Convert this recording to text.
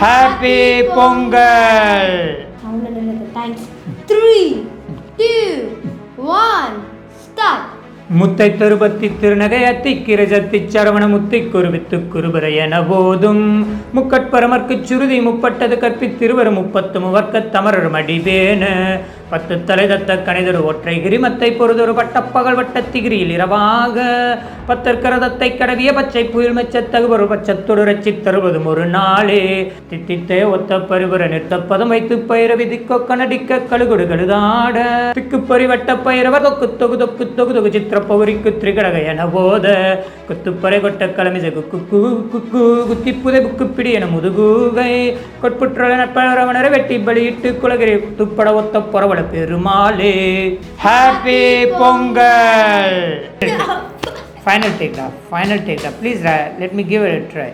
Happy Pongal அவங்கள நில்லுங்க thanks three two one start முத்தை தருபத்தி திருநகை அத்திக்கிரஜத்தி சரவண முத்தை குருவித்து குருபரை என போதும் முக்கட்பரமர்க்குச் சுருதி முப்பட்டது கற்பித்திருவர் முப்பத்து முவர்க்க தமரர் மடிவேன பத்து தலை தத்த கணிதரு ஒற்றை கிரிமத்தை பொறுதொரு பட்டப்பகல் வட்டத்திகிரியில் இரவாக. பத்தற்கரதத்தை கடவிய பச்சை புயல் மெச்சத்தகுவரு பச்சத்தொடு ரச்சி தருவதும் ஒரு நாளே. தித்தித்தே ஒத்த பரிபுர நிறுத்தப்பதம் வைத்து பயிர விதிக்கொ கனடிக்க கழுகுடு கழுதாட. திக்கு பரிவட்ட பயிரவர் தொக்கு தொகு தொக்கு தொகு தொகு சித்திர பௌரிக்கு திரிகடக என போத. குத்துப்பறை கொட்ட கலமிசை குக்கு குக்கு குத்திப்புதை புக்கு பிடி என முதுகூகை. கொட்புற்றலை நட்பரவனரை வெட்டி பலியிட்டு குலகிரி துப்பட ஒத்த பொறவள பெருமாளே. Happy Pongal final take final take please let me give it try